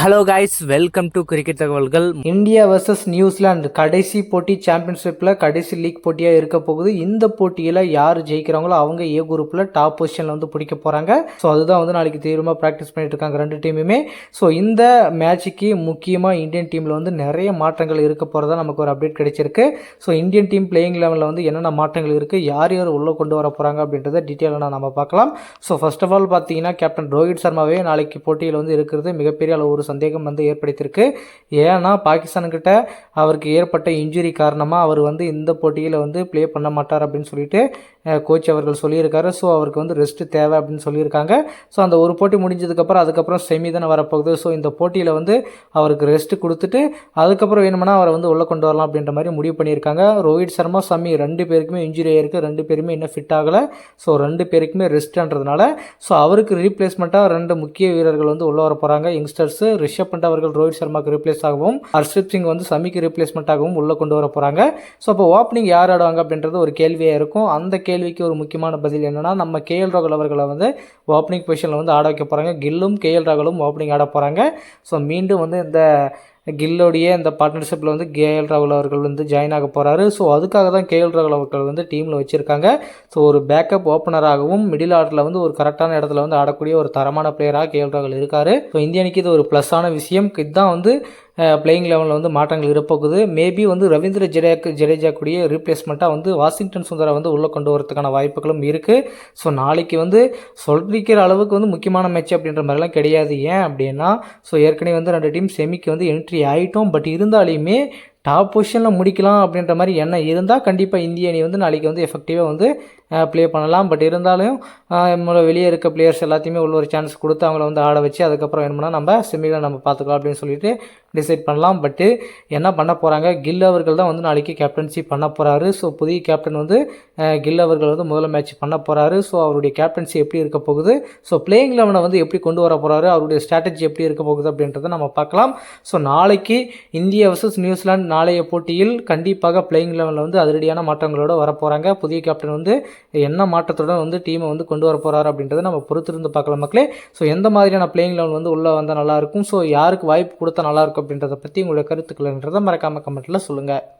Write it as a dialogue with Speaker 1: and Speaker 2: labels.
Speaker 1: Hello guys welcome to cricket தகவல்கள்
Speaker 2: India versus New Zealand கடைசி போட்டி சாம்பியன்ஷிப்பில் கடைசி லீக் போட்டியாக இருக்க போகுது. இந்த போட்டியில் யார் ஜெயிக்கிறாங்களோ அவங்க ஏ குரூப்பில் டாப் பொசிஷனில் வந்து பிடிக்க போகிறாங்க ஸோ அதுதான் வந்து நாளைக்கு தீவிரமாக ப்ராக்டிஸ் பண்ணிட்டு இருக்காங்க ரெண்டு டீமுமே ஸோ இந்த மேட்சுக்கு முக்கியமாக இந்தியன் டீமில் வந்து நிறைய மாற்றங்கள் இருக்க போகிறதா நமக்கு ஒரு அப்டேட் கிடைச்சிருக்கு. ஸோ இந்தியன் டீம் பிளேயிங் லெவலில் வந்து என்னென்ன மாற்றங்கள் இருக்குது யார் யார் உள்ளே கொண்டு வர போகிறாங்க அப்படின்றத டீட்டெயிலாக நம்ம பார்க்கலாம். ஸோ ஃபர்ஸ்ட் ஆஃப் ஆல் பார்த்தீங்கன்னா கேப்டன் ரோஹித் சர்மாவே நாளைக்கு போட்டியில் வந்து இருக்கிறது மிகப்பெரிய அளவு ஒரு சந்தேகம் வந்து ஏற்படுத்தியிருக்கு. ஏன்னா பாகிஸ்தான்கிட்ட அவருக்கு ஏற்பட்ட இன்ஜுரி காரணமாக அவர் வந்து இந்த போட்டியில் வந்து ப்ளே பண்ண மாட்டார் அப்படின்னு சொல்லிட்டு கோச் அவர்கள் சொல்லியிருக்காரு. ஸோ அவருக்கு வந்து ரெஸ்ட்டு தேவை அப்படின்னு சொல்லியிருக்காங்க. ஸோ அந்த ஒரு போட்டி முடிஞ்சதுக்கப்புறம் அதுக்கப்புறம் செமி தானே வரப்போகுது. ஸோ இந்த போட்டியில் வந்து அவருக்கு ரெஸ்ட் கொடுத்துட்டு அதுக்கப்புறம் வேணும்னா அவரை வந்து உள்ளே கொண்டு வரலாம் அப்படின்ற மாதிரி முடிவு பண்ணியிருக்காங்க. ரோஹித் சர்மா சமி ரெண்டு பேருக்குமே இன்ஜுரி ஆயிருக்கு. ரெண்டு பேருமே இன்னும் ஃபிட் ஆகலை. ஸோ ரெண்டு பேருக்குமே ரெஸ்ட்ன்றதுனால ஸோ அவருக்கு ரீப்ளேஸ்மெண்ட்டாக ரெண்டு முக்கிய வீரர்கள் வந்து உள்ளே வர போகிறாங்க யங்ஸ்டர்ஸு ரிஷப் பண்ட் அவர்கள் ரோஹித் சர்மாக்கு ரீப்ளேஸ் ஆகவும் ஹர்ஷிப் சிங் வந்து சமிக்கு ரீப்ளேஸ்மெண்ட்டாகவும் உள்ளே கொண்டு வர போகிறாங்க ஸோ அப்போ ஓப்பனிங் யார் ஆடுவாங்க அப்படின்றது ஒரு கேள்வியாக இருக்கும். அந்த கேள்விக்கு ஒரு முக்கியமான பதில் என்னென்னா நம்ம கேஎல் ராகுல் அவர்களை வந்து ஓப்பனிங் பொசிஷனில் வந்து ஆட வைக்க போகிறாங்க கில்லும் கேஎல் ராகுலும் ஓப்பனிங் ஆட போகிறாங்க ஸோ மீண்டும் வந்து இந்த கில்லோடைய இந்த பார்ட்னர்ஷிப்பில் வந்து கேஎல் ராகுல் அவர்கள் வந்து ஜாயின் ஆக போகிறாரு ஸோ அதுக்காக தான் கேஎல் ராகுல் அவர்கள் வந்து டீமில் வச்சுருக்காங்க. ஸோ ஒரு பேக்கப் ஓப்பனராகவும் மிடில் ஆர்டரில் வந்து ஒரு கரெக்டான இடத்துல வந்து ஆடக்கூடிய ஒரு தரமான பிளேயராக கேஎல் ராகுல் இருக்கார். ஸோ இந்திய அணிக்கு இது ஒரு ப்ளஸ்ஸான விஷயம். இதுதான் வந்து பிளேயிங் லெவலில் வந்து மாற்றங்கள் இருப்போகுது. மேபி வந்து ரவீந்திர ஜடேஜா ஜடேஜா கூடிய ரீப்ளேஸ்மெண்ட்டாக வந்து வாஷிங்டன் சுந்தரை வந்து உள்ளே கொண்டு வரதுக்கான வாய்ப்புகளும் இருக்குது ஸோ நாளைக்கு வந்து சொல்லிக்கிற அளவுக்கு வந்து முக்கியமான மேட்ச் அப்படின்ற மாதிரிலாம் கிடையாது. ஏன் அப்படின்னா ஸோ ஏற்கனவே வந்து ரெண்டு டீம் செமிக்கு வந்து என்ட்ரி ஆகிட்டோம் பட் இருந்தாலுமே டாப் பொசிஷனில் முடிக்கலாம் அப்படின்ற மாதிரி எண்ணம் இருந்தால் கண்டிப்பாக இந்திய அணி வந்து நாளைக்கு வந்து எஃபெக்டிவாக வந்து ப்ளே பண்ணலாம். பட் இருந்தாலும் நம்மளோட வெளியே இருக்க பிளேயர்ஸ் எல்லாத்தையுமே உள்ள ஒரு சான்ஸ் கொடுத்து அவங்கள வந்து ஆட வச்சு அதுக்கப்புறம் வேணும்னா நம்ம செமியில் நம்ம பார்த்துக்கலாம் அப்படின்னு சொல்லிட்டு டிசைட் பண்ணலாம். பட்டு என்ன பண்ண போகிறாங்க கில் அவர்கள் தான் வந்து நாளைக்கு கேப்டன்சி பண்ண போகிறாரு ஸோ புதிய கேப்டன் வந்து கில் அவர்கள் வந்து முதல் மேட்ச் பண்ண போகிறாரு ஸோ அவருடைய கேப்டன்சி எப்படி இருக்க போகுது? ஸோ பிளேயிங் லெவனை வந்து எப்படி கொண்டு வர போகிறாரு அவருடைய ஸ்ட்ராட்டஜி எப்படி இருக்க போகுது அப்படின்றத நம்ம பார்க்கலாம். ஸோ நாளைக்கு இந்தியா வர்சஸ் நியூசிலாந்து நாளைய போட்டியில் கண்டிப்பாக பிளேயிங் லெவனில் வந்து அதிரடியான மாற்றங்களோடு வரப்போகிறாங்க புதிய கேப்டன் வந்து என்ன மாற்றத்துடன் வந்து டீமை வந்து கொண்டு வர போகிறாரு அப்படின்றத நம்ம பொறுத்திருந்து பார்க்கலாம் மக்களே. ஸோ எந்த மாதிரியான பிளேயிங் லெவல் வந்து உள்ளே வந்தால் நல்லாயிருக்கும் ஸோ யாருக்கு வாய்ப்பு கொடுத்தா நல்லாயிருக்கும் அப்படின்றத பற்றி உங்களுடைய கருத்துக்கள்ன்றதை மறக்காமல் கமெண்ட்டில் சொல்லுங்கள்